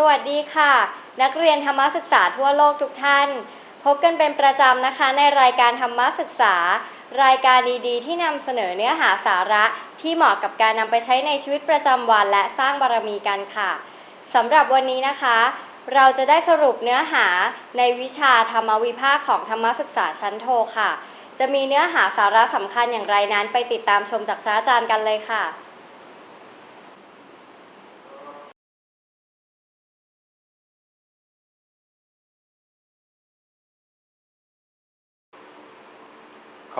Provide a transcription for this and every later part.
สวัสดีค่ะ นักเรียนธรรมศึกษาทั่วโลกทุกท่าน พบกันเป็นประจำนะคะในรายการธรรมศึกษา รายการดีๆ ที่นำเสนอเนื้อหาสาระที่เหมาะกับการนำไปใช้ในชีวิตประจำวัน และสร้างบารมีกันค่ะสำหรับวันนี้นะคะ เราจะได้สรุปเนื้อหาในวิชาธรรมวิภาคของธรรมศึกษาชั้นโทค่ะ จะมีเนื้อหาสาระสำคัญอย่างไรนั้น ไปติดตามชมจากพระอาจารย์กันเลยค่ะ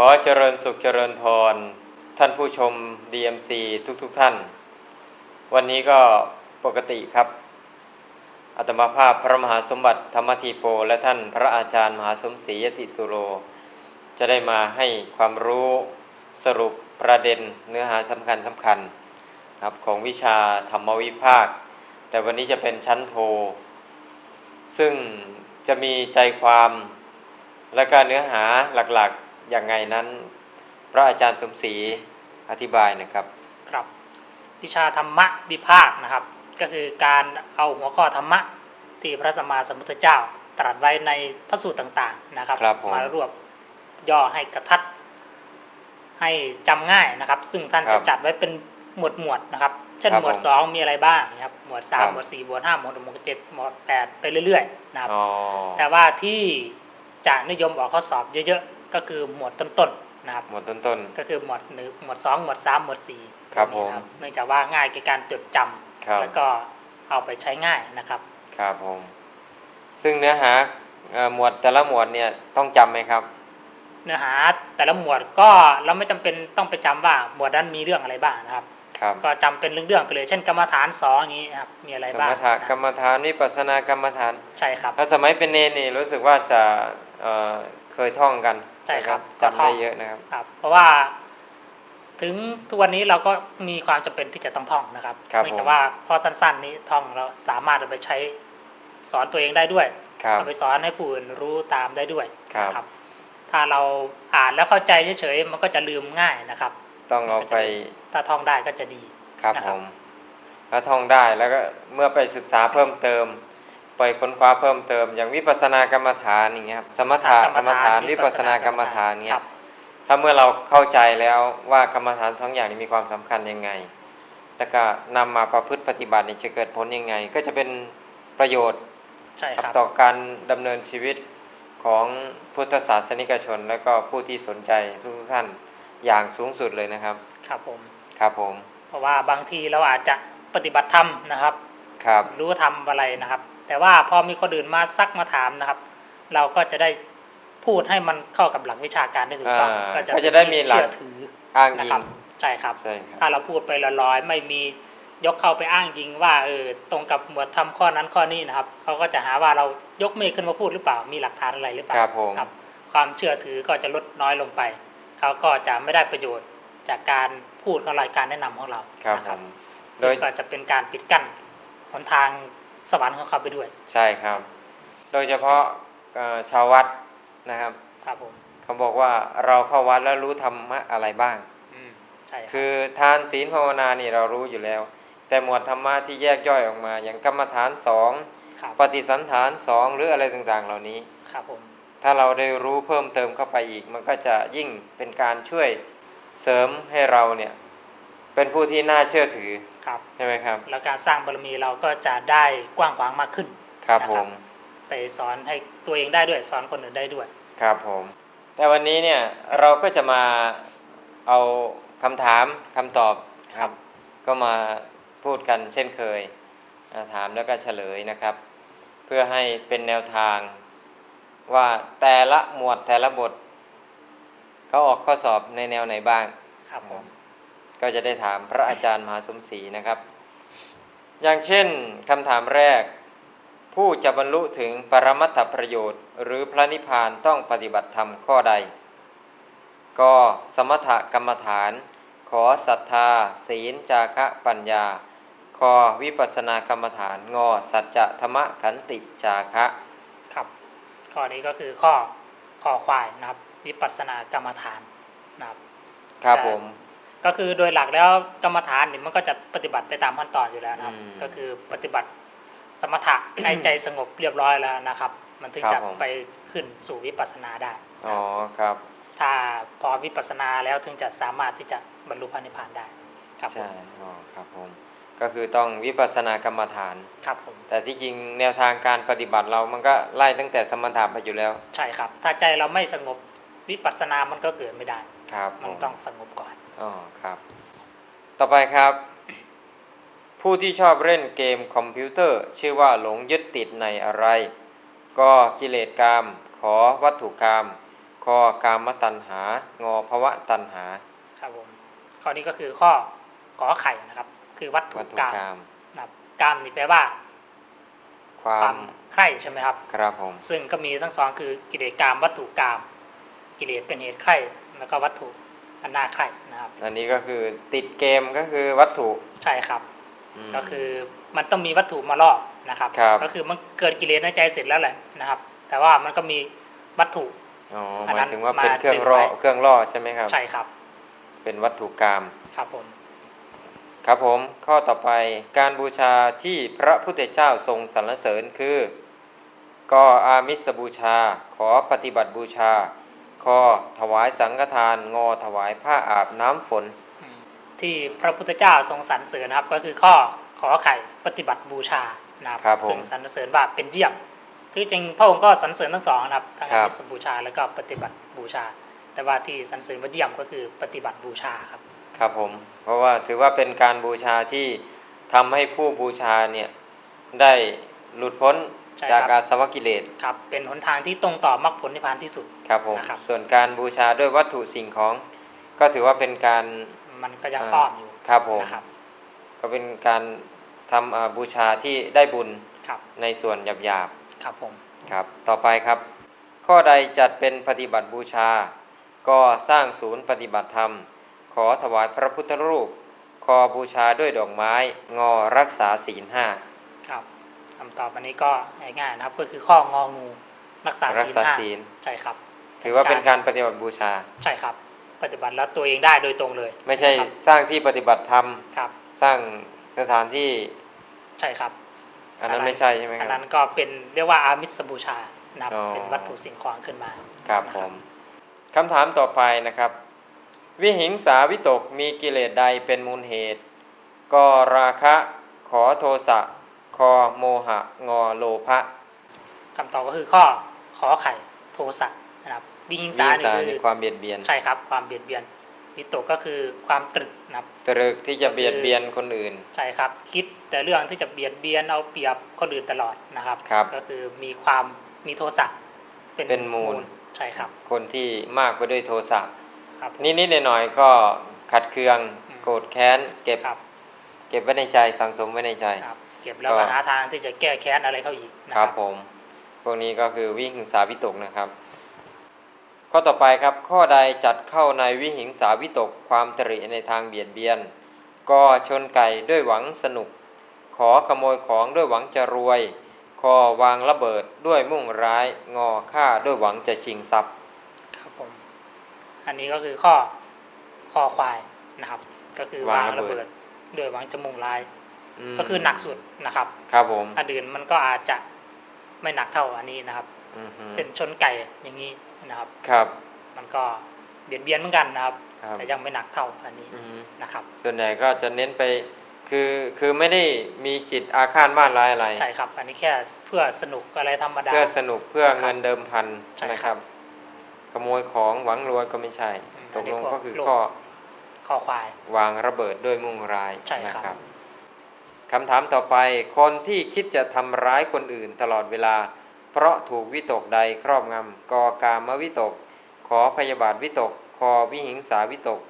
อเจริญสุขเจริญพร ท่านผู้ชม DMC ทุกๆทท่าน วันนี้ก็ปกติครับอัตมาภาพพระมหาสมบัติธรรมทีโป และท่านพระอาจารย์มหาสมศรียติสุโรจะได้มาให้ความรู้สรุปประเด็นเนื้อหาสำคัญสำคัญครับของวิชาธรรมวิภาค แต่วันนี้จะเป็นชั้นโท ซึ่งจะมีใจความและการเนื้อหาหลักๆ อย่างไงนั้น พระอาจารย์สมศรีอธิบายนะครับ ครับ วิชาธรรมะวิภาคนะครับ ก็คือการเอาหัวข้อธรรมะที่พระสัมมาสัมพุทธเจ้า ตรัสไว้ในพระสูตรต่าง ๆ นะครับครับผมรวบย่อให้กระทัด ให้จำง่ายนะครับ ซึ่งท่านครัจะบจัดไว้เป็นหมวดหมวดๆนะครับ เช่นครับหมวดผมสองมีอะไรบ้างนะครับ หมวดสามครับหมวดสี่หมวดห้าหมวดหกหมวดเจ็ดหมวดแปดไปเรื่อย ๆ นะครับอ๋อแต่ว่าที่จะนิยมออกข้อสอบเยอะๆ ก็คือหมวดต้นๆนะครับหมวดต้นก็คือหมวดหนึ่งหมวดสองหมวดสามหมวดสี่ครับตัวนี้ผมเนื่องจากว่าง่ายในการจดจำๆครับแล้วก็เอาไปใช้ง่ายนะครับครับผมซึ่งเนื้อหาเอ่อหมวดแต่ละหมวดเนี่ยต้องจำไหมครับ เนื้อหาแต่ละหมวดก็เราไม่จำเป็นต้องไปจำว่าหมวดนั้นมีเรื่องอะไรบ้างนะครับครับก็จำเป็นเรื่องๆไปเลยเช่นกรรมฐานสองอย่างนี้นะครับมีอะไรสบ้างมถะนะกรรมฐานวิปัสสนากรรมฐานใช่ครับแล้วสมัยเป็นเนรนี่รู้สึกว่าจะเอ่อเคยท่องกัน ใช่ครับนะจำได้เยอะนะครับครับ เพราะว่า ถึงทุกวันนี้เราก็มีความจำเป็นที่จะต้องท่องนะครับครับเนื่องผจากมว่าข้อสั้น ๆ นี้ท่องเราสามารถเอาไปใช้สอนตัวเองได้ด้วยครับเอาไปสอนให้ผู้อื่นรู้ตามได้ด้วยครับนะถ้าเราอ่านแล้วเข้าใจเฉยๆมันก็จะลืมง่ายนะครับ ต้องเอาไปถ้าท่องได้ก็จะดีครับนะคผรับมแล้วท่องได้แล้วก็เมื่อไปศึกษาเพิ่มเติม ไปค้นคว้าเพิ่มเติม อย่างวิปัสสนากรรมฐานอย่างเงี้ยครับสมถะกรรมฐานวิปัสสนากรรมฐานเงี้ครัยบถ้าเมื่อเราเข้าใจแล้วว่ากรรมฐานสองอย่างนี้มีความสำคัญยังไง แล้วก็นำมาประพฤติปฏิบัตินี่จะเกิดผลยังไง ก็จะเป็นประโยชน์ใช่คครับรับต่อการดำเนินชีวิตของพุทธศาสนิกชน และก็ผู้ที่สนใจทุกๆท่านอย่างสูงสุดเลยนะครับ ครับผมครับผม เพราะว่าบางทีเราอาจจะปฏิบัติธรรมนะครับ ครับ รู้ทำอะไรนะครับ แต่ว่าพอมีคนอื่นมาซักมาถามนะครับ เราก็จะได้พูดให้มันเข้ากับหลักวิชาการได้ถูกต้องอ่าก็จะก็จะได้มีหลักเชื่อถืออ้างนะอิครังบใช่ครับใช่ครับ ถ้าเราพูดไปลอยๆไม่มียกเข้าไปอ้างยิงว่าเออตรงกับหมวดทำข้อนั้นข้อนี้นะครับเขาก็จะหาว่าเรายกเมฆขึ้นมาพูดหรือเปล่ามีหลักฐานอะไรหรือเปล่าครับผมครับความเชื่อถือก็จะลดน้อยลงไปเขาก็จะไม่ได้ประโยชน์จากการพูดของรายการแนะนำของเราครับนะผมโดซึ่งยก็จะเป็นการปิดกั้นหนทาง สวรรค์ของเขาไปด้วย ใช่ครับ โดยเฉพาะเอ่อชาววัดนะครับ ครับผมเขาบอกว่าเราเข้าวัดแล้วรู้ธรรมะอะไรบ้างอืมใช่ครับคือทานศีลภาวนานี่เรารู้อยู่แล้ว แต่หมวดธรรมะที่แยกย่อยออกมา อย่างกรรมฐานสองครับปฏิสันฐานสองหรืออะไรต่างๆ เหล่านี้ครับผมถ้าเราได้รู้เพิ่มเติมเข้าไปอีก มันก็จะยิ่งเป็นการช่วยเสริมให้เราเนี่ย เป็นผู้ที่น่าเชื่อถือครับใช่ไหมครับ แล้วการสร้างบารมีเราก็จะได้กว้างขวางมากขึ้น ครับนะผครับมไปสอนให้ตัวเองได้ด้วยสอนคนอื่นได้ด้วย ครับผม แต่วันนี้เนี่ยเราก็จะมาเอาคำถามคำตอบครับ ก็มาพูดกันเช่นเคยอ่าถามแล้วก็เฉลยนะครับ เพื่อให้เป็นแนวทางว่าแต่ละหมวดแต่ละบทเขาออกข้อสอบในแนวไหนบ้าง ครับผม ก็จะได้ถามพระอาจารย์มหาสมศรีนะครับ อย่างเช่นคำถามแรก ผู้จะบรรลุถึงปรมัตถประโยชน์ หรือพระนิพพานต้องปฏิบัติธรรมข้อใด ก็สมถกรรมฐาน ขอศรัทธา ศีลจาคะปัญญาคอวิปัสสนากรรมฐาน งอ สัจจะธรรมขันติจาคะครับข้อนี้ก็คือข้อข้อควายนะครับ วิปัสสนากรรมฐานนะครับ ครับใช่ผม ก็คือโดยหลักแล้วกรรมฐานเนี่ยมันก็จะปฏิบัติไปตามขั้นตอนอยู่แล้วนะครับอืมก็คือปฏิบัติสมถะให้ใจสงบเรียบร้อยแล้วนะครับ มันถึงครัจะบผมไปขึ้นสู่วิปัสสนาได้อ๋อครับ ถ้าพอวิปัสสนาแล้วถึงจะสามารถที่จะบรรลุพระนิพพานได้ ครับผใช่มอ๋อครับผมก็คือต้องวิปัสสนากรรมฐานครับผมแต่ที่จริงแนวทางการปฏิบัติเรามันก็ไล่ตั้งแต่สมถะไปอยู่แล้ว ใช่ครับ ถ้าใจเราไม่สงบวิปัสสนามันก็เกิดไม่ได้ ครับผมันมต้องสงบก่อนอ๋อครับ ต่อไปครับ ผู้ที่ชอบเล่นเกมคอมพิวเตอร์ ชื่อว่าหลงยึดติดในอะไร ก็กิเลสกามขอวัตถุกามคอกามตัณหา งอภวะตัณหา ครับผมข้อนี้ก็คือข้อขอไข่นะครับ คือวัตถุวัตถุกรรมกามนะครับกรรมนี่แปลว่า ควาความมใคร่ใช่ไหมครับ ครับผมซึ่งก็มีทั้งสองคือกิเลสกรรมวัตถุกรรมกิเลสเป็นเหตุใคร่ แล้วก็วัตถุอันน่าใคร่นะครับ อันนี้ก็คือติดเกมก็คือวัตถุใช่ครับมก็คือมันต้องมีวัตถุมาล่อนะครับครับก็คือมันเกิดกิเลสในใจเสร็จแล้วแหละนะครับ แต่ว่ามันก็มีวัตถุอ๋ออันหนั้มายนถึงว่ามาเป็นเครื่องดึงล่อไว้เครื่องล่อใช่ไหมครับ ใช่ครับ เป็นวัตถุกรรมครับผมครับผมข้อต่อไปการบูชาที่พระพุทธเจ้าทรงสรรเสริญคือ ก็อามิสบูชา ขอปฏิบัติบูชา คอถวายสังฆทาน งอถวายผ้าอาบน้ำฝนอืมที่พระพุทธเจ้าทรงสรรเสริญนะครับ ก็คือข้อขอไข่ปฏิบัติบูชานะครับครับผมซึ่งสรรเสริญว่าเป็นเยี่ยมคือจริงพระองค์ก็สรรเสริญทั้งสองนะครับทั้งครัอาบมิสบูชาแล้วก็ปฏิบัติบูชา แต่ว่าที่สรรเสริญว่าเยี่ยมก็คือปฏิบัติบูชาครับ ครับผม เพราะว่าถือว่าเป็นการบูชาที่ทำให้ผู้บูชาเนี่ยได้หลุดพ้นใช่ จากครับอาสวะกิเลสครับ เป็นหนทางที่ตรงต่อมรรคผลนิพพานที่สุดครับผมนะครับส่วนการบูชาด้วยวัตถุสิ่งของ ก็ถือว่าเป็นการมันก็ยังอ่าอ้อมอยู่ครับผมนะครับก็เป็นการทำอ่าบูชาที่ได้บุญครับในส่วนหยาบครับผมๆครับ ต่อไปครับ ข้อใดจัดเป็นปฏิบัติบูชา ก็สร้างศูนย์ปฏิบัติธรรม ขอถวายพระพุทธรูป คอบูชาด้วยดอกไม้ งอรักษาศีลห้าครับ คำตอบอันนี้ก็ง่ายๆนะครับ ก็คือข้ององูรักษารักศีลษาห้าศีลใช่ครับ ถือว่าเป็นการปฏิบัติบูชา ใช่ครับ ปฏิบัติแล้วตัวเองได้โดยตรงเลย ไม่ใช่ครับสร้างที่ปฏิบัติธรรมครับสร้างสถานที่ใช่ครับ อันนั้นไม่ใช่ใช่ไหมคอันรับนั้นก็เป็นเรียกว่าอามิสบูชานะครับอ๋อเป็นวัตถุสิ่งของขึ้นมาครับนะผมคำถามต่อไปนะครับ วิหิงสาวิตกมีกิเลสใดเป็นมูลเหตุก็ราคะขอโทสะ คอโมหะ งอโลภะคำตอบก็คือข้อขอไข่โทสะนะครับวิหิงวิสาหิงนี่สาคือนี่ความเบียดเบียนใช่ครับ ความเบียดเบียนวิตกก็คือความตรึกนะครับตรึกที่จะเบียดเบียนคนอื่นใช่ครับ คิดแต่เรื่องที่จะเบียดเบียนเอาเปรียบคนอื่นตลอดนะครับครับ ก็คือมีความมีโทสะเป็นมูลใช่ครับ คนที่มากไปด้วยโทสะครับนิดๆหน่อยๆก็ขัดเคืองอืมโกรธแค้น เก็บครับเก็บไว้ในใจสังสมไว้ในใจครับเก็บแล้วก็ก็หาทางที่จะแก้แค้นอะไรเขาอีกนะคครัรับบผม พวกนี้ก็คือวิหิงสาวิตกนะครับ ข้อต่อไปครับข้อใดจัดเข้าในวิหิงสาวิตกความตริในทางเบียดเบียน ก็ชนไก่ด้วยหวังสนุก ขอขโมยของด้วยหวังจะรวย คอวางระเบิดด้วยมุ่งร้ายงอฆ่าด้วยหวังจะชิงทรัพย์ครับผมอันนี้ก็คือข้อข้อควายนะครับ ก็คือวางระเบิดด้วยหวังจะมุ่งร้าย มก็คือหนักสุดนะครับครับผมอันอื่นมันก็อาจจะไม่หนักเท่าอันนี้นะครับอือฮึเช่นชนไก่อย่างนี้นะครับ ครับ มันก็เบียดเบียนเหมือนกันนะครับ ครับ แต่ยังไม่หนักเท่าอันนี้อือฮึนะครับ ส่วนใหญ่ก็จะเน้นไป คือคือไม่ได้มีจิตอาฆาตมาดร้ายอะไร ใช่ครับ อันนี้แค่เพื่อสนุกอะไรธรรมดา เพื่อสนุกเพื่อครับเงินเดิมพันใช่นะคครัรับบขโมยของหวังรวยก็ไม่ใช่ อืมตกลงอันนี้ก็ก็คือโลภข้อ ข้อควาย วางระเบิดด้วยมุ่งร้ายใช่นะครับครับบ คำถามต่อไปคนที่คิดจะทำร้ายคนอื่นตลอดเวลา เพราะถูกวิตกใดครอบงำกอกามวิตก ขอพยาบาทวิตก คอวิหิงสาวิตก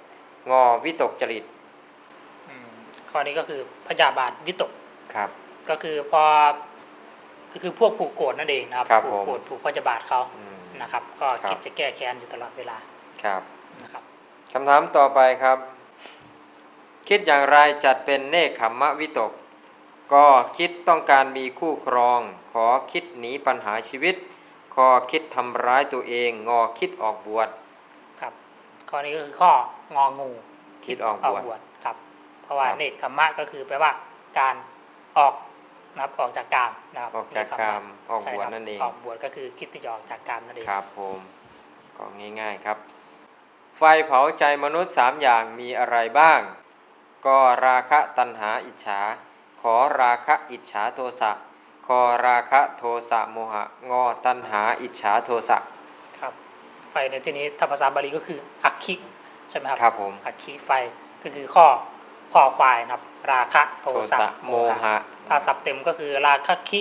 งอวิตกจริตอืมข้อนี้ก็คือพยาบาทวิตกครับ ก็คือพอก็คือพวกผูกโกรธนั่นเองนะครับครับผูกผมโกรธผูกพยาบาทเขาอืมนะครับ ก็ครับคิดจะแก้แค้นอยู่ตลอดเวลาครับนะครับคำถามต่อไปครับ คิดอย่างไรจัดเป็นเนคขมมะวิตก ก็คิดต้องการมีคู่ครอง ขอคิดหนีปัญหาชีวิต ขอคิดทำร้ายตัวเอง งอคิดออกบวชครับ ข้อนี้ก็คือข้ององูคิดออกบวชครับ เพราะว่าครับเนกขมมะก็คือแปลว่าการออกนะครับออกจากกามนะครับออกจากกามออกใช่บวชครับนั่นเองออกบวชก็คือคิดที่จะออกจากกามนั่นเองครับผมก็ง่าย ๆครับ ไฟเผาใจมนุษย์สามอย่างมีอะไรบ้าง ก็ราคะตัณหาอิจฉา ขอราคะอิจฉาโทสะคอราคะโทสะโมหะ งอตัณหาอิจฉาโทสะครับ ไฟในที่นี้ถ้าภาษาบาลีก็คืออักขิใช่ไหมครับครับผมอักขิไฟก็คือข้อข้อควายนะครับ ราคะโทโทสะสะโมหะถ้าศัพท์เต็มก็คือราคะคิ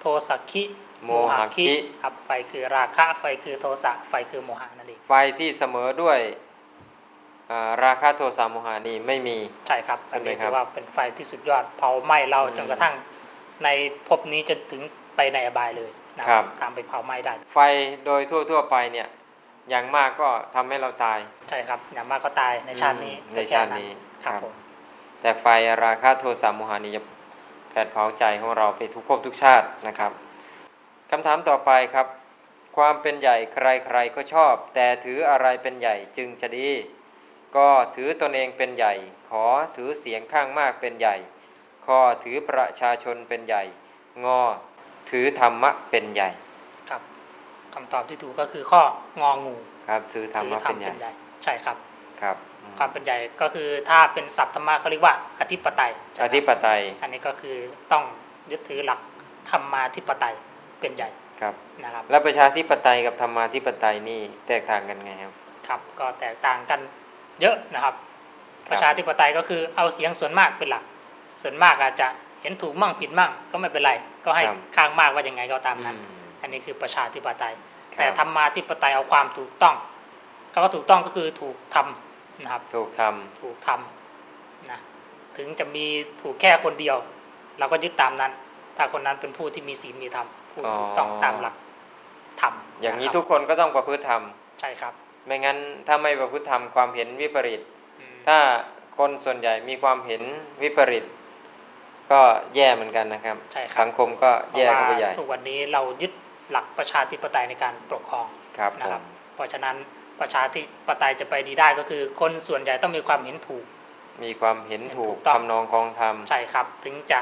โทสะคิโมหะคิครับไฟคือราคะไฟคือโทสะไฟคือโมหะนั่นเองไฟที่เสมอด้วยอ่า ราคะโทสะโมหะนี่ไม่มี ใช่ครับใช่อันไหมนี้ครับถือว่าเป็นไฟที่สุดยอดเผาไหม้เราอืมจนกระทั่งในภพนี้จนถึงไปในอบายเลยนะครับตามไปเผาไหม้ได้ ไฟโดยทั่วๆไปเนี่ยอย่างมากก็ทำให้เราตาย ใช่ครับอย่างมากก็ตายในชาตินี้อืมก็ในแค่ชาตินี้ครับครับผมแต่ไฟราคะโทสะโมหะนี่จะแผดเผาใจของเราไปทุกภพทุกชาตินะครับคำถามต่อไปครับ ความเป็นใหญ่ใครๆก็ชอบ แต่ถืออะไรเป็นใหญ่จึงจะดี ก็ถือตนเองเป็นใหญ่ ขอถือเสียงข้างมากเป็นใหญ่คอถือประชาชนเป็นใหญ่ งอ ถือธรรมะเป็นใหญ่ ครับคำตอบที่ถูกก็คือข้ององูครับถือธรรถืมะธรรเป็มนใหเป็ญ่นใหญ่ ใช่ครับครับอืมความเป็นใหญ่ก็คือถ้าเป็นศัพท์ธรรมะเขาเรียกว่า อธิปไตยใช่ไหอมธิปไตย อันนี้ก็คือต้องยึดถือหลักธรรมาธิปไตยเป็นใหญ่ครับนะครับ แล้วประชาธิปไตยกับธรรมาธิปไตยนี่แตกต่างกันไงครับ ครับ ก็แตกต่างกัน เยอะนะครับครับ ประชาธิปไตยก็คือเอาเสียงส่วนมากเป็นหลัก ส่วนมากอาจจะเห็นถูกมั่งผิดมั่งก็ไม่เป็นไร ก็ให้ครับข้างมากว่ายังไงก็ตามนั้นอืมอันนี้คือประชาธิปไตยครับแต่ธรรมาธิปไตยเอาความถูกต้องคำว่าถูกต้องก็คือถูกทำนะครับ ถูกทถูกทำนะถึงจะมีถูกแค่คนเดียว เราก็ยึดตามนั้น ถ้าคนนั้นเป็นผู้ที่มีศีลมีธรรมผู้ถูกต้องตามหลักธรรมำอย่างนี้ะครับทุกคนก็ต้องประพฤติธรรมใช่ครับ ไม่งั้นถ้าไม่ประพฤติธรรมความเห็นวิปริตอืมถ้าคนส่วนใหญ่มีความเห็นวิปริต ก็แย่เหมือนกันนะครับใช่ครับสังคมก็เพแย่ราะเข้าไปว่าใหญ่ทุกวันนี้เรายึดหลักประชาธิปไตยในการปกครองครับนะผครับมเพราะฉะนั้นประชาธิปไตยจะไปดีได้ก็คือ คนส่วนใหญ่ต้องมีความเห็นถูก มีความเห็นถูกถูกต้องทำนองคลองธรรมใช่ครับ ถึงจะ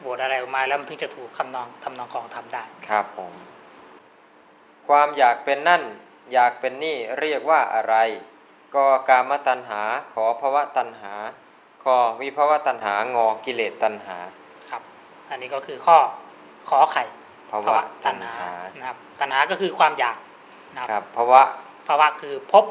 โหวตอะไรออกมาแล้วมันถึงจะถูกคำนองทำนองของทำได้ ครับผม ความอยากเป็นนั่น อยากเป็นนี่เรียกว่าอะไรก็กามตัณหา ขอภวะตัณหาขอวิภวะตัณหางอกิเลสตัณหาครับ อันนี้ก็คือข้อขอไข่ภวะตัตัณณหาหานะครับ ตัณหาก็คือความอยากนะคครัรับบภวะภาวะคือพบ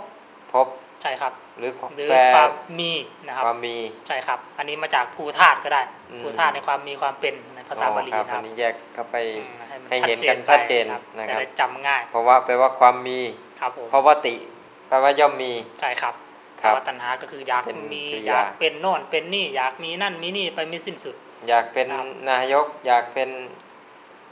พบใช่ครับ หรือหรือแปลความมีนะครับความมีใช่ครับ อันนี้มาจากภูธาตุก็ได้อืมภูธาตุในความมีความเป็นใน ภาษาบาลีอ๋อนะคอัรับนนี้แยกเข้าไปอืมให้มันให้เห็นชัดเจกันชัดเจนไปนะครับจะได้จำง่าย เพราะว่าแปลว่าความมีครับผมภาวติแปลว่าย่อมมีใช่ครับครับภาวะตัณหาก็คืออยากเป็นมีกริยาอยากเป็นโน่นเป็นนี่อยากมีนั่นมีนี่ไปไม่สิ้นสุด อยากเป็นครับนายก อยากเป็น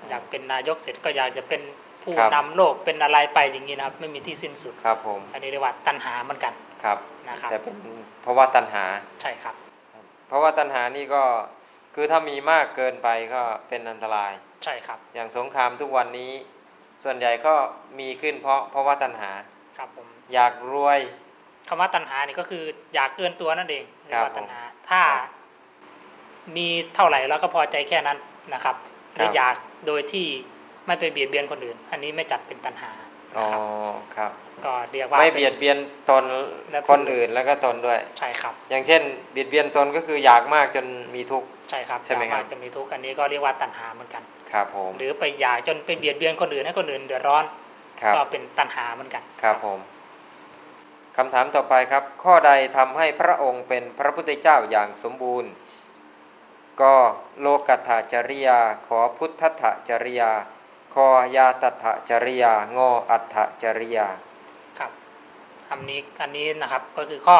อยากเป็นนายกเสร็จก็อยากจะเป็นผู้ครับนำโลกเป็นอะไรไปอย่างนี้นะครับไม่มีที่สิ้นสุดครับผมอันนี้เรียกว่าตัณหาเหมือนกันครับนะครับแต่เป็นเพราะว่าตัณหาใช่ครับ เพราะว่าตัณหานี่ก็ คือถ้ามีมากเกินไปก็เป็นอันตราย ใช่ครับ อย่างสงครามทุกวันนี้ ส่วนใหญ่ก็มีขึ้นเพราะเพราะว่าตัณหา ครับผม อยากรวยคำว่าตัณหานี่ก็คืออยากเกินตัวนั่นเองเรียกครัว่าบตัณหา ถ้าครับมีเท่าไหร่เราก็พอใจแค่นั้นนะครับหรือครับอยากโดยที่ไม่ไปเบียดเบียนคนอื่น อันนี้ไม่จัดเป็นตัณหา อ๋อ นะครับครับ ก็เรียกว่าไม่ป็นเบียดเบียนตนและผู้ คนอื่นแล้วก็ตนด้วย ใช่ครับ อย่างเช่น เบียดเบียนตนก็คืออยากมากจนมีทุกข์ ใช่ครับใช่ไหมครับสาารถจะมีทุกข์อันนี้ก็เรียกว่าตัณหาเหมือนกัน ครับผม หรือไปอยากจนไปเบียดเบียนคนอื่นให้คนอื่นเดือดร้อน ครับ ก็เป็นตัณหาเหมือนกัน ครับผมคำถามต่อไปครับ ข้อใดทำให้พระองค์เป็นพระพุทธเจ้าอย่างสมบูรณ์ ก็โลกัตถจริยา ขอพุทธัตถจริยา คอยาตัตถจริยางออัตถจริยา ครับคำนี้อันนี้นะครับก็คือข้อ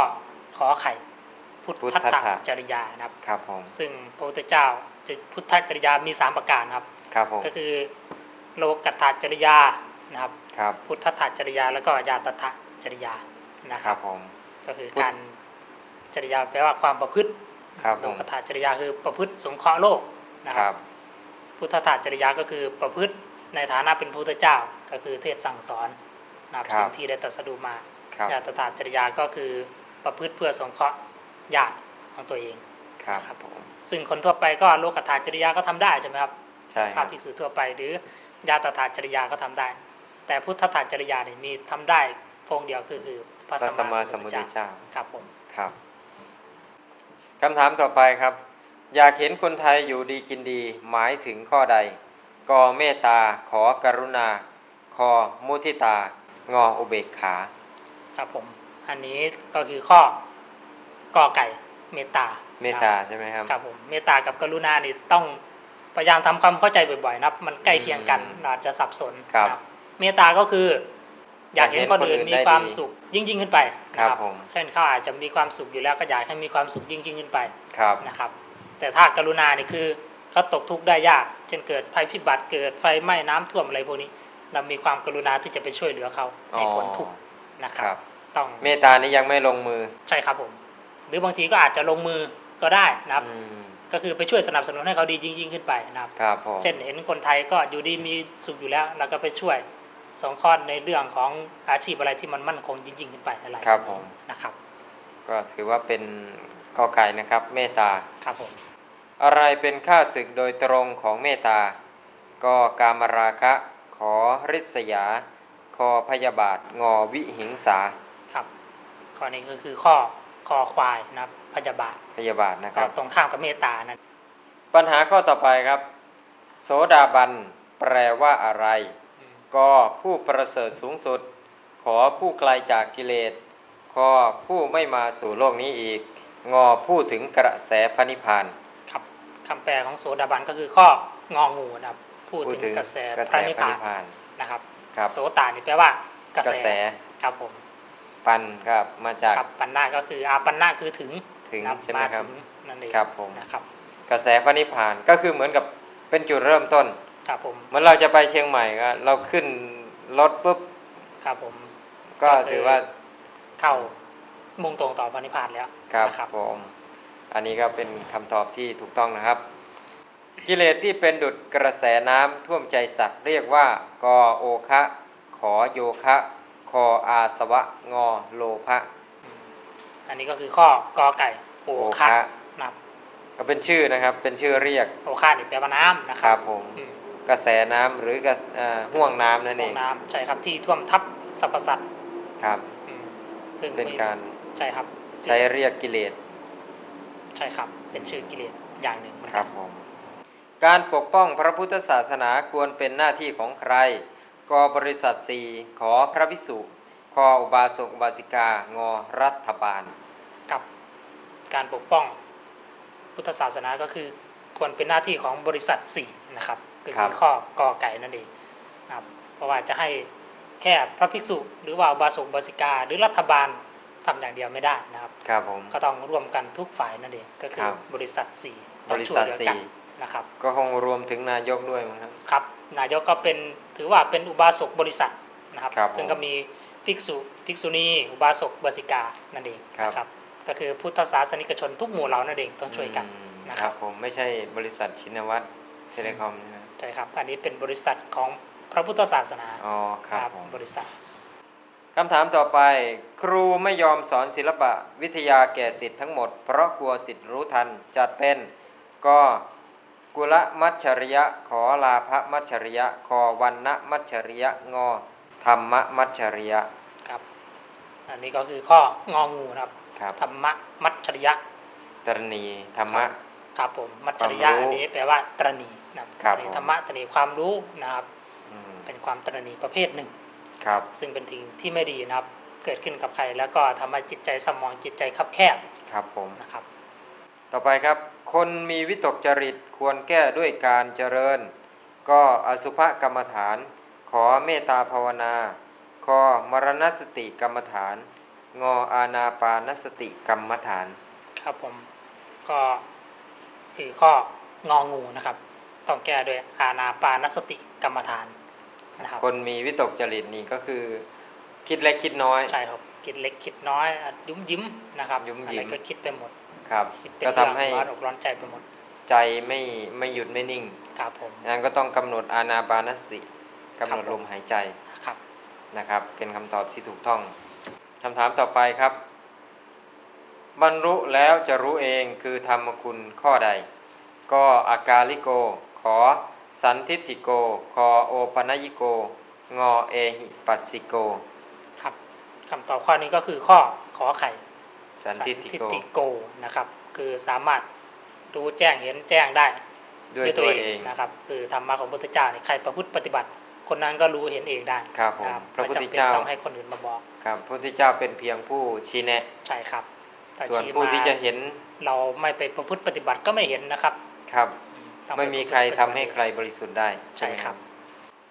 ขอไข่พุทพุทธัธัตตถถะจริยานะครับครับผมซึ่งพระพุทธเจ้าจะพุทธจริยามีสามประการครับครับผมก็คือโลกัตถจริยานะครับครับพุทธัตถจริยา แล้วก็ยาตถจริยานะคครัรับบผมก็คือพุทธการจริยาแปลว่าความประพฤติครับโลผมกัตถจริยาคือประพฤติสงเคราะห์โลกนะคครัรับบพุทธทาสจริยาก็คือประพฤติ ในฐานะเป็นพระพุทธเจ้าก็คือเทศน์สั่งสอนนะครับครับสิ่งที่ได้ตรัสรู้มาครับญาตถาจริยาก็คือประพฤติเพื่อสงเคราะห์ญาติของตัวเองครับครับผมซึ่งคนทั่วไปก็โลกถาจริยาก็ทำได้ใช่ไหมครับใช่คภารัพบภิกษุทั่วไปหรือยาตถาจริยาก็ทำได้ แต่พุทธถาจริยาเนี่ยมีทำได้พระองค์เดียวคือคือพระพระสัสัมมมามาสัสัมมพุพุททธธเจ้าเจ้าครับผมครับคำถามต่อไปครับ อยากเห็นคนไทยอยู่ดีกินดีหมายถึงข้อใด กอเมตตา ขอกรุณา คอมุทิตา งออุเบกขา ครับผม อันนี้ก็คือข้อกอไก่เมตตา เมตตาใช่ไหมครับ ครับผม เมตตากับกรุณานี่ต้องพยายามทำความเข้าใจบ่อยๆนะครับมันใกล้เคียงกันอืมเราอาจจะสับสนครับนะเมตตาก็คือ อยากเห็นคนอื่นอยากเห็นคนอื่นมีได้ความดีสุขยิ่งยิ่งขึ้นไปนะครับผมเช่นเขาอาจจะมีความสุขอยู่แล้วก็อยากให้มีความสุขยิ่งยิ่งขึ้นไปครับนะครับ แต่ถ้ากรุณานี่คือ เขาตกทุกข์ได้ยากเช่นเกิดภัยพิบัติเกิดไฟไหม้น้ำท่วมอะไรพวกนี้ เรามีความกรุณาที่จะไปช่วยเหลือเขาอ๋อให้พ้นทุกข์นะคครัรับบต้องเมตตานี้ยังไม่ลงมือใช่ครับผม หรือบางทีก็อาจจะลงมือก็ได้นะครับอืมก็คือไปช่วยสนับสนุนให้เขาดียิ่งยิ่งขึ้นไปนะครับครับผมเช่นเห็นคนไทยก็อยู่ดีมีสุขอยู่แล้วเราก็ไปช่วยสองข้อในเรื่องของอาชีพอะไรที่มันมั่นคงยิ่งยิ่งขึ้นไปอะไรครับผมนะครับ ก็ถือว่าเป็นกอไก่นะครับ เมตตาครับผม อะไรเป็นค่าศึกโดยตรงของเมตตา ก็กามราคะ ขอริษยา คอพยาบาท งอวิหิงสา ครับข้อนี้ก็คือข้อคอควายนะครับพยาบาท พยาบาทนะคก็รับ ตรงข้ามกับเมตตานั่นปัญหาข้อต่อไปครับ โสดาบันแปลว่าอะไรอืมก็ผู้ประเสริฐสูงสุด ขอผู้ไกลจากกิเลสขอผู้ไม่มาสู่โลกนี้อีก งอผู้ถึงกระแสพระนิพพาน ครับคำแปลของโสดาบันก็คือข้ององูนะครับพูดพูดถึถึงงกระแสกระพแสระพนิพระพานินพพานนะครับครับโสตานี่แปลว่ากระกระแสแสครับผม ปันครับมาจากครับปันนาก็คืออาปันนาคือถึงถึงนะครับใช่ไหมครับาถึงนั่นเองครับผมนะครับ กระแสพระนิพพานก็คือเหมือนกับเป็นจุดเริ่มต้น ครับผมเหมือนเราจะไปเชียงใหม่ก็เราขึ้นรถปุ๊บครับผม ก็ก็คือถือว่าเข้ามุ่งตรงต่อพระนิพพานแล้วครับนะครับผม อันนี้ก็เป็นคำตอบที่ถูกต้องนะครับ กิเลสที่เป็นดุจกระแสน้ำท่วมใจสัตว์เรียกว่ากอโอคะขอโยคะคออาสวะงอโลภะอันนี้ก็คือข้อกอไก่โอโอคะคะนะครับก็เป็นชื่อนะครับ เป็นชื่อเรียกโอคะนี่แปลว่าน้ำนะคครัรับผมอืมกระแสน้ำหรือกระเอ่อห่วงน้ำนั่นห้เอองงน้ำใช่ครับที่ท่วมทับสรรพสัตว์ครับอืมซึ่งเป็นการใช่ครับ ใช้เรียกกิเลส ใช่ครับ เป็นชื่อกิเลสอย่างหนึ่งเหมือนครักับนผมการปกป้องพระพุทธศาสนาควรเป็นหน้าที่ของใคร กบริษัทสี่ขอพระภิกษุคออุบาสกอุบาสิกางอรัฐบาล กับการปกป้องพุทธศาสนาก็คือควรเป็นหน้าที่ของบริษัทสี่นะครับก็ครัคือบข้อกอไก่นั่นเองนะครับเพราะว่าจะให้แค่พระภิกษุ หรือว่าอุบาสกอุบาสิกาหรือรัฐบาล ทำอย่างเดียวไม่ได้นะครับ ครับผมก็ต้องร่วมกันทุกฝ่ายนั่นเองก็คืคอรับบริษัทสี่บต้องริช่วษัยทเหลือสี่กันนะครับ ก็คงรวมถึงนายกด้วยมั้งครับครับ นายกก็เป็นถือว่าเป็นอุบาสกบริษัทนะครับครับผมซึ่งก็มีภิกษุภิกษุณีอุบาสกอุบาสิกานั่นเองครับนะครับ ก็คือพุทธศาสนิกชนทุกหมู่เหล่านั่นเองต้องช่วยกันอืมนะคครัรับบผมไม่ใช่บริษัทชินวัตรเทเลคอมใช่ไหมใช่ครับ อันนี้เป็นบริษัทของพระพุทธศาสนาอ๋อครับผมบริษัท คำถามต่อไป ครูไม่ยอมสอนศิลปะวิทยาแก่สิทธิ์ทั้งหมด เพราะกลัวสิทธิ์รู้ทัน จัดเป็นก็กุละมัชชริยะ ขอลาภมัชชริยะ คอวันนะมัชชริยะ งอธรรมมัชชริยะครับ อันนี้ก็คือข้ององูนะครับครับธรรมมัจฉริยะตรณีธรรมะครับผมมัจฉริยะความรู้อันนี้แปลว่าตรณีนะครับครับตรณีผมธรรมะตรณีความรู้นะครับอืมเป็นความตรณีประเภทหนึ่ง ครับ ซึ่งเป็นสิ่งที่ไม่ดีนะครับ เกิดขึ้นกับใคร แล้วก็ทำให้จิตใจสมองจิตใจคับแคบครับผมนะครับ ต่อไปครับ คนมีวิตกจริตควรแก้ด้วยการเจริญ ก็อสุภกรรมฐาน ขอเมตตาภาวนาคอมรณสติกรรมฐาน งออาณาปานสติกรรมฐาน ครับผมก็คือข้ององูนะครับ ต้องแก้ด้วยอาณาปานสติกรรมฐาน นะครับคนมีวิตกจริตนี่ก็คือ คิดเล็กคิดน้อยใช่ครับคิดเล็กคิดน้อยอะยุ่มยิ้มนะครับยุ่มยิ้มอะไรก็คิดไปหมดครับคิดเป็นก็เรื่ทำองให้ร้อนอกร้อนใจไปหมด ใจไม่ไม่หยุดไม่นิ่งครับผมนั้นก็ต้องกำหนดอาณาปานสติกำหนดครับผมลมหายใจครับนะครับ เป็นคำตอบที่ถูกต้องคำถามต่อไปครับ บรรลุแล้วจะรู้เองคือธรรมคุณข้อใด ก็อากาลิโกขอ สันทิฏฐิโก คอโอปนยิโก งอเอหิปัสสิโก ครับคำตอบข้อนี้ก็คือข้อขอไข่สันทิฏฐิโกโกนะครับ คือสามารถรู้แจ้งเห็นแจ้งได้ด้วยตัวเองนะครับ คือธรรมะของพระพุทธเจ้าเนี่ยใครประพฤติปฏิบัติ คนนั้นก็รู้เห็นเองได้ครับผมนะพระพุทธไม่จำเป็นเจ้าต้องให้คนอื่นมาบอกครับพระพุทธเจ้าเป็นเพียงผู้ชี้แนะใช่ครับถ้าส่วนชี้ผู้มาที่จะเห็นเราไม่ไปประพฤติปฏิบัติก็ไม่เห็นนะครับ ครับต้องป ไม่มีใครทำให้ใครปฏิบัติบริสุทธิ์ได้ใช่ไหมครับ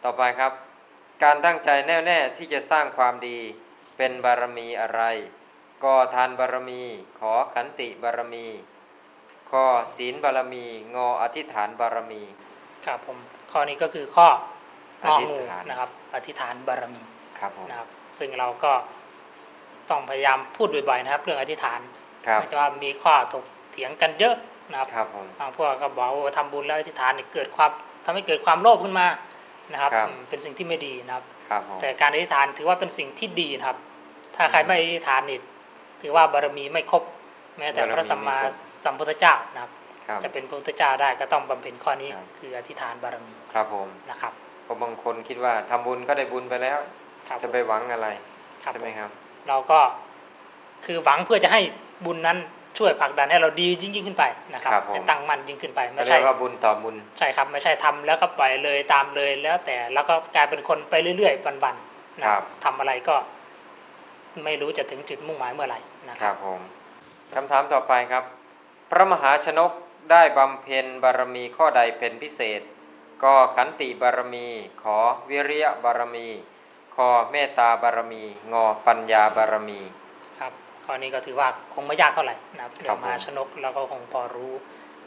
ต่อไปครับ การตั้งใจแน่วแน่ที่จะสร้างความดีเป็นบารมีอะไรก่อทานบารมี ขอขันติบารมีขอศีลบารมี งออธิษฐานบารมี ครับผมข้อนี้ก็คือข้องออธิษงูฐานนะครับ อธิษฐานบารมีครับผมนะครับ ซึ่งเราก็ต้องพยายามพูดบ่อยๆนะครับ เรื่องอธิษฐานครับไม่ใช่ว่ามีข้อถกเถียงกันเยอะ นะครับครับผมบางพวกก็บอกว่าทำบุญแล้วอธิษฐานเนี่ยเกิดความทำให้เกิดความโลภขึ้นมานะครับครับอืมเป็นสิ่งที่ไม่ดีนะครับครับผมแต่การอธิษฐานถือว่าเป็นสิ่งที่ดีนะครับ ถ้าใครไม่อธิษฐานนี่ถือว่าบารมีไม่ครบ แม้แต่พระสัมมาสัมพุทธเจ้านะครับครับจะเป็นพระพุทธเจ้าได้ก็ต้องบำเพ็ญข้อนี้ครับคืออธิษฐานบารมีครับผมนะครับเพราะบางคนคิดว่าทำบุญก็ได้บุญไปแล้วครับจะไปหวังอะไรครับใช่ไหมครับ เราก็คือหวังเพื่อจะให้บุญนั้น ช่วยผลักดันให้เราดียิ่งยิ่งขึ้นไปนะครับครับผมให้ตั้งมั่นยิ่งขึ้นไปก็ไม่เรีใช่ยกว่าบุญต่อบุญใช่ครับไม่ใช่ทำแล้วก็ปล่อยเลยตามเลยแล้วแต่แล้วก็กลายเป็นคนไปเรื่อยๆวันๆนะครับทำอะไรก็ ไม่รู้จะถึงจุดมุ่งหมายเมื่อไหร่นะคครับรับผมคำถามต่อไปครับ พระมหาชนกได้บำเพ็ญบารมีข้อใดเป็นพิเศษ ก็ขันติบารมี ขอวิริยะบารมี ขอเมตตาบารมี งอปัญญาบารมีครับ ข้อนี้ก็ถือว่าคงไม่ยากเท่าไหร่นะครับคเรื่รัอบงผมมหาชนกเราก็คงพอรู้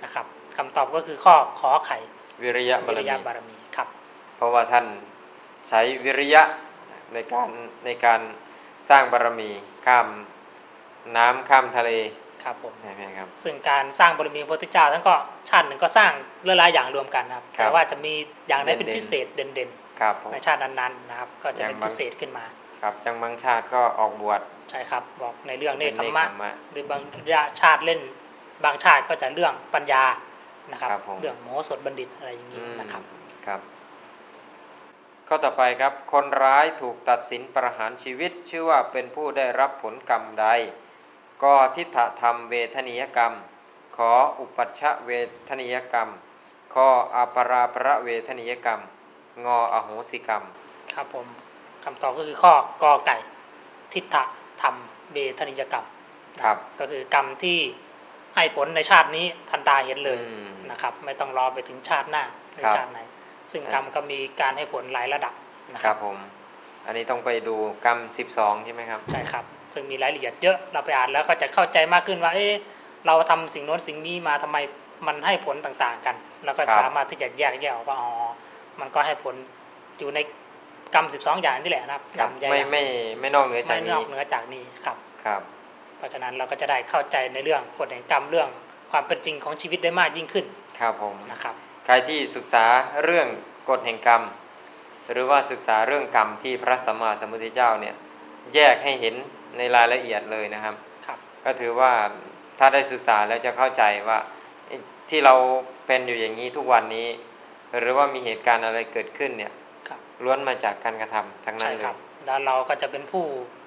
นะครับคำตอบก็คือข้อขอไข่วิริยะวิบารริมียะบารมีครับ เพราะว่าท่านใช้วิริยะในการในการสร้างบารมีข้ามน้ำข้ามทะเลครับผมใช่ไหมครับซึ่งการสร้างบารมีพระพุทธเจ้าท่านก็ชาติหนึ่งก็สร้างหลายๆอย่างรวมกันนะครับครับแต่ว่าจะมีอย่างไหนเป็นเด่นๆพิเศษเด่นครับผมๆในชาตินั้นๆนะครับ ก็จะเป็นอย่างบางพิเศษขึ้นมา ครับจังบางชาติก็ออกบวชใช่ครับ บอกในเรื่องเนคขป็มมะขมะหรือบางชาติเล่น บางชาติก็จะเรื่องปัญญานะครับครับผมเรื่องโมโหสถบัณฑิตอะไรอย่างนี้นะครับครับข้อต่อไปครับ คนร้ายถูกตัดสินประหารชีวิต ชื่อว่าเป็นผู้ได้รับผลกรรมใดก็ทิฏฐธรรมเวทนิยกรรม ขออุปัชชะเวทนิยกรรมขออาปราประเวทนิยกรรม งออโหสิกรรม ครับผม คำตอบก็คือข้อกอไก่ ทิฏฐธรรมเบทนิยกรรมครับ ก็คือกรรมที่ให้ผลในชาตินี้ทันตาเห็นเลยอืมนะครับ ไม่ต้องรอไปถึงชาติหน้าหรือครับชาติไหน ซึ่งกรรมก็มีการให้ผลหลายระดับนะคครัรับบผม อันนี้ต้องไปดูกรรม12ใช่ไหมครับ ใช่ครับ ซึ่งมีรายละเอียดเยอะเราไปอ่านแล้วก็จะเข้าใจมากขึ้นว่า เอ๊ะเราทำสิ่งโน้นสิ่งนี้มาทำไมมันให้ผลต่างๆกัน แล้วก็ครับสามารถที่จะแยกแยะออกว่าอ๋อมันก็ให้ผลอยู่ใน กรรม12อย่างนี่แหละนะครับครับกรรใหญ่ไม่ไม่ไม่นอกเหนือจาไม่กนนี้อกเหนือจากนี้ครับครับ เพราะฉะนั้นเราก็จะได้เข้าใจในเรื่องกฎแห่งกรรมเรื่องความเป็นจริงของชีวิตได้มากยิ่งขึ้น ครับผมนะครับ ใครที่ศึกษาเรื่องกฎแห่งกรรม หรือว่าศึกษาเรื่องกรรมที่พระสัมมาสัมพุทธเจ้าเนี่ยแยกให้เห็นในรายละเอียดเลยนะครับครับ ก็ถือว่าถ้าได้ศึกษาแล้วจะเข้าใจว่าไอ้ที่เราเป็นอยู่อย่างนี้ทุกวันนี้ หรือว่ามีเหตุการณ์อะไรเกิดขึ้นเนี่ยครับ ล้วนมาจากการกระทำทั้งนั้นใช่เลครับยแล้วเราก็จะเป็นผู้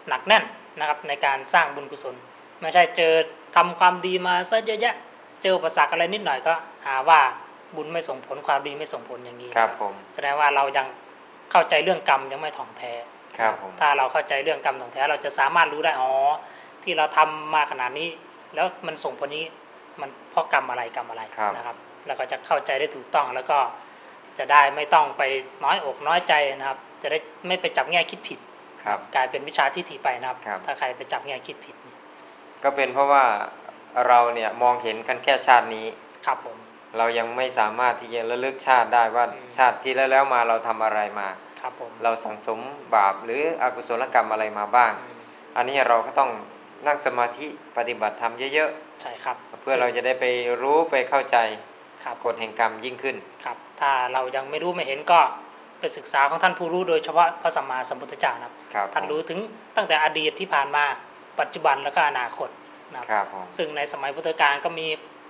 หนักแน่นนะครับ ในการสร้างบุญกุศล ไม่ใช่เจอทำความดีมาซะเยอะแยะ เจออุปสรรคอะไรนิดหน่อยก็หาว่าบุญไม่ส่งผลความดีไม่ส่งผลอย่างนี้ครับผมแสดงว่าเรายังเข้าใจเรื่องกรรมยังไม่ถ่องแท้ครับผมถ้าเราเข้าใจเรื่องกรรมถ่องแท้เราจะสามารถรู้ได้อ๋อที่เราทำมาขนาดนี้ แล้วมันส่งผลนี้มันเพราะกรรมอะไรกรรมอะไรครับนะครับ แล้วก็จะเข้าใจได้ถูกต้องแล้วก็ จะได้ไม่ต้องไปน้อยอกน้อยใจนะครับ จะได้ไม่ไปจับแง่คิดผิดครับ กลายเป็นวิชาทิฏฐิไปนะครับ ครับ ถ้าใครไปจับแง่คิดผิดก็เป็นเพราะว่าเราเนี่ยมองเห็นกันแค่ชาตินี้ ครับผม เรายังไม่สามารถที่จะระลึกชาติได้ว่าอืม ชาติที่แล้วแล้วมาเราทำอะไรมา ครับผมเราสั่งสมบาปหรืออกุศลกรรมอะไรมาบ้าง อืมอันนี้เราก็ต้องนั่งสมาธิปฏิบัติธรรมเยอะใช่ครับๆ เพื่อเราจะได้ไปรู้ไปเข้าใจ ครับกฎแห่งกรรมยิ่งขึ้นครับ ถ้าเรายังไม่รู้ไม่เห็นก็ไปศึกษาของท่านผู้รู้โดยเฉพาะพระสัมมาสัมพุทธเจ้านะครับครับท่านผมรู้ถึงตั้งแต่อดีตที่ผ่านมาปัจจุบันแล้วก็อนาคตนะครับครับผมซึ่งในสมัยพุทธกาลก็มี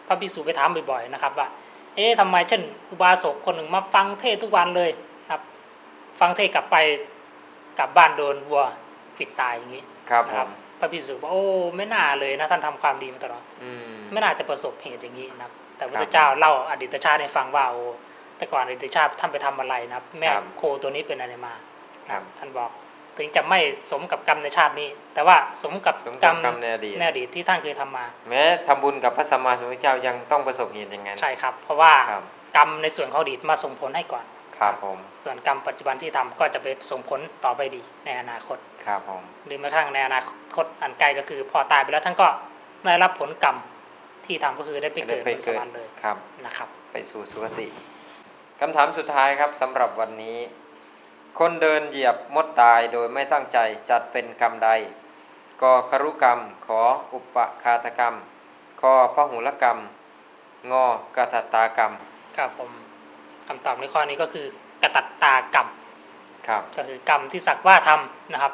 พระภิกษุไปถามบ่อยๆนะครับว่า เอ๊ะทำไมเช่นอุบาสกคนหนึ่งมาฟังเทศน์ทุกวันเลยครับ ฟังเทศน์กลับไปกลับบ้านโดนวัวฟิดตายอย่างนี้ครับนะผครับมพระภิกษุบอกโอ้ไม่น่าเลยนะท่านทำความดีมาตลอดอืมไม่น่าจะประสบเหตุอย่างนี้นะครับ แต่พครัระบเจ้าเล่าอดีตชาติให้ฟังว่าโอ้แต่ก่อนอดีตชาติท่านไปทำอะไรนะครับ แม่ครับโคตัวนี้เป็นอะไรมาครับท่านบอกถึงจะไม่สมกับกรรมในชาตินี้ แต่ว่าสมกับสมกรกัรบมกรรมในอดีตในอดีตที่ท่านเคยทำมา แม้ทำบุญกับพระสัมมาสัมพุทธเจ้ายังต้องประสบเหตุอย่างนั้นใช่ครับ เพราะว่าครับกรรมในส่วนของอดีตมาส่งผลให้ก่อนครับผมส่วนกรรมปัจจุบันที่ทำก็จะไปส่งผลต่อไปดีในอนาคตครับผมหรือแม้กระทั่งในอนาคตอันไกลก็คือพอตายไปแล้วท่านก็ได้รับผลกรรม ที่ทำก็คือได้ไปเกิดบนสวรรค์เลยครับนะครับ ไปสู่สุคติคำถามสุดท้ายครับสำหรับวันนี้ คนเดินเหยียบมดตายโดยไม่ตั้งใจจัดเป็นกรรมใดกอครุกรรม ขออุปคาตกรรมคอพหุลกรรม งอกตัตตากรรม ครับผมคำตอบในข้อนี้ก็คือกตัตตากรรมครับก็คือกรรมที่สักว่าทำนะครับ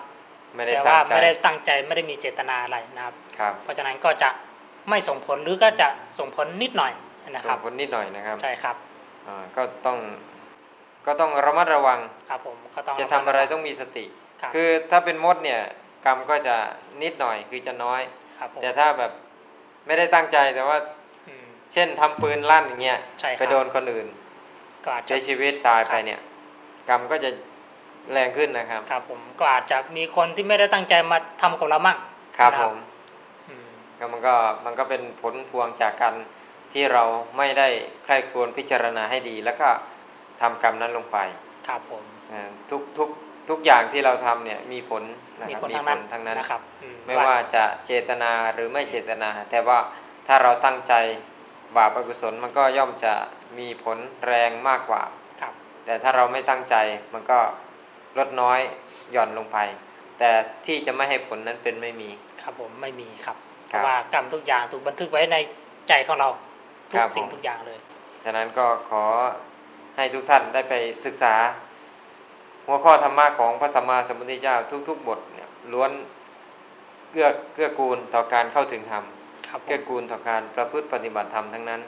ไม่ได้แต่ตั้ว่างใจไม่ได้ตั้งใจไม่ได้มีเจตนาอะไรนะครับครับเพราะฉะนั้นก็จะ ไม่ส่งผลหรือก็จะส่งผลนิดหน่อยนะคส่รังบผลนิดหน่อยนะครับใช่ครับอ่าก็ต้องก็ต้องระมัดระวังครับผมก็ต้องจะทำอะไรต้องมีสติครับคือถ้าเป็นมดเนี่ยกรรมก็จะนิดหน่อยคือจะน้อยครับผมแต่ถ้าแบบไม่ได้ตั้งใจแต่ว่าอืมเช่นทำปืนลั่นอย่างเงี้ยใช่ครับไปโดนคนอื่นก็อาจจะใช้ชีวิตตายไปครับเนี่ย กรรมก็จะแรงขึ้นนะครับ ครับผมก็อาจจะมีคนที่ไม่ได้ตั้งใจมาทำกับเรามั่งครับนะผมอืม ก็มันก็มันก็เป็นผลพวงจากการที่เราไม่ได้ใคร่ครวญพิจารณาให้ดี แล้วก็ทำกรรมนั้นลงไปครับผมอ่าทุกทุกทุกอย่างที่เราทำเนี่ยมีผลนะมีครับผลมีทั้งผนั้นลทั้งนั้นนะครับอืไม่ว่าจะเจตนาหรือไม่เจตนา แต่ว่าถ้าเราตั้งใจบาปอกุศลมันก็ย่อมจะมีผลแรงมากกว่าครับ แต่ถ้าเราไม่ตั้งใจมันก็ลดน้อยหย่อนลงไป แต่ที่จะไม่ให้ผลนั้นเป็นไม่มี ครับผมไม่มีครับ เพครับราะว่ากรรมทุกอย่างถูกบันทึกไว้ในใจของเราทุครักบสิ่งผมทุกอย่างเลย ฉะนั้นก็ขอให้ทุกท่านได้ไปศึกษา หัวข้อธรรมะของพระสัมมาสัมพุทธเจ้าทุก ๆ บทเนี่ยล้วนเกื้อเกื้อกูลต่อการเข้าถึงธรรมครับผเกื้อมกูลต่อการประพฤติปฏิบัติธรรมทั้งนั้น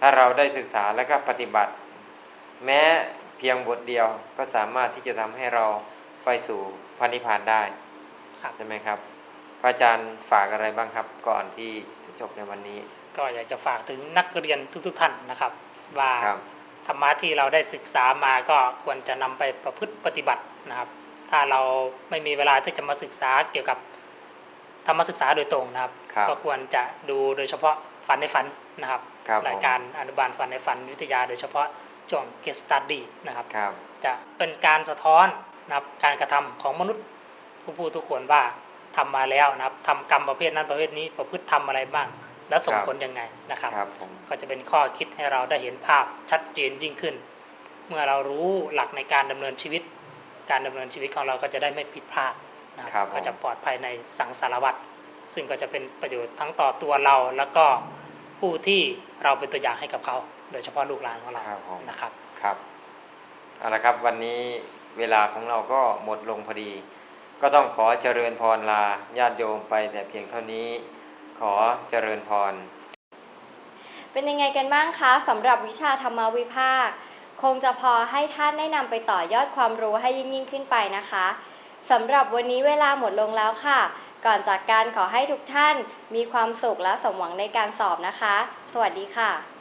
ถ้าเราได้ศึกษาและก็ปฏิบัติ แม้เพียงบทเดียวก็สามารถที่จะทำให้เราไปสู่พระนิพพานได้ครับใช่ไหมครับ พระอาจารย์ฝากอะไรบ้างครับ ก่อนที่จะจบในวันนี้ ก็อยากจะฝากถึงนักเรียนทุกๆท่านนะครับ ว่าครับธรรมะที่เราได้ศึกษามาก็ควรจะนำไปประพฤติปฏิบัตินะครับ ถ้าเราไม่มีเวลาที่จะมาศึกษาเกี่ยวกับธรรมศึกษาโดยตรงนะครับครับก็ควรจะดูโดยเฉพาะฝันในฝันนะครับครับผมรายการอนุบาลฝันในฝันวิทยาโดยเฉพาะช่วง case study นะครับครับจะเป็นการสะท้อนนะครับการกระทำของมนุษย์ผู้ผู้ทุกคนว่า ทำมาแล้วนะครับทำกรรมประเภทนั้นประเภทนี้ประพฤติทำอะไรบ้าง และส่งครับผลยังไงนะครับครับผมก็จะเป็นข้อคิดให้เราได้เห็นภาพชัดเจนยิ่งขึ้น เมื่อเรารู้หลักในการดำเนินชีวิต การดำเนินชีวิตของเราก็จะได้ไม่ผิดพลาดนะคครัรับบผมก็จะปลอดภัยในสังสารวัฏซึ่งก็จะเป็นประโยชน์ทั้งต่อตัวเราแล้วก็ผู้ที่เราเป็นตัวอย่างให้กับเขา โดยเฉพาะลูกหลานของเราครับผมนะครับครับเอาละครับวันนี้เวลาของเราก็หมดลงพอดี ก็ต้องขอเจริญพรลาญาติโยมไปแต่เพียงเท่านี้ ขอเจริญพร เป็นยังไงกันบ้างคะสำหรับวิชาธรรมวิภาค คงจะพอให้ท่านได้นำไปต่อยอดความรู้ให้ยิ่งยิ่งขึ้นไปนะคะสำหรับวันนี้เวลาหมดลงแล้วค่ะ ก่อนจากการขอให้ทุกท่านมีความสุขและสมหวังในการสอบนะคะ สวัสดีค่ะ